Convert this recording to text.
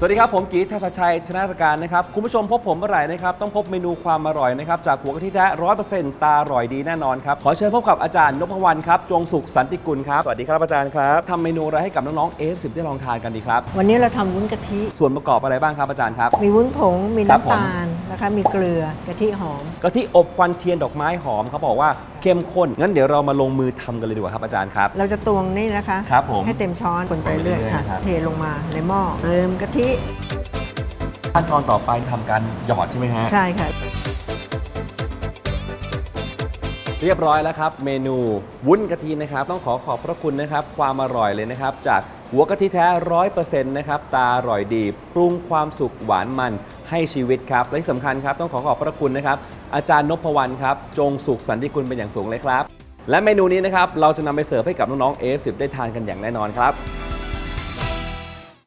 สวัสดีครับผมกีทัศชัยชนะประการนะครับคุณผู้ชมพบผมเมื่อไหร่นะครับต้องพบเมนูความอร่อยนะครับจากหัวกะทิแท้ร้อยเปอร์เซ็นต์ตาอร่อยดีแน่นอนครับขอเชิญพบกับอาจารย์นพวรรณครับจงสุขสันติกุลครับสวัสดีครับอาจารย์ครับทำเมนูอะไรให้กับน้องๆเอฟสิบได้ลองทานกันดีครับวันนี้เราทำวุ้นกะทิส่วนประกอบอะไรบ้างครับอาจารย์ครับ มีวุ้นผงมีครับผมน้ำตาล นะคะ มีเกลือกะทิหอม กะทิอบควันเทียนดอกไม้หอมเขาบอกว่าเข้มข้น งั้นเดี๋ยวเรามาลงมือทำกันเลยดีกว่าครับอาจารย์ครับ เราจะตวงนี่นะคะ ครับผมให้เต็มช้อนคนไปเรื่อยค่ะ ครับ เทลงมาในหม้อเติมกะทิขั้นตอนต่อไปทำการหยอดใช่ไหมฮะ ใช่ค่ะ เรียบร้อยแล้วครับ เมนูวุ้นกะทินะครับ ต้องขอขอบพระคุณนะครับ ความอร่อยเลยนะครับ จากหัวกะทิแท้ร้อยเปอร์เซ็นต์นะครับ ตาอร่อยดี ปรุงความสุขหวานมัน ให้ชีวิตครับ และที่สำคัญครับต้องขอขอบพระคุณนะครับ อาจารย์นพวรรณครับ จงสุขสันติคุณเป็นอย่างสูงเลยครับ และเมนูนี้นะครับเราจะนำไปเสิร์ฟให้กับน้องๆ AF10 ได้ทานกันอย่างแน่นอนครับ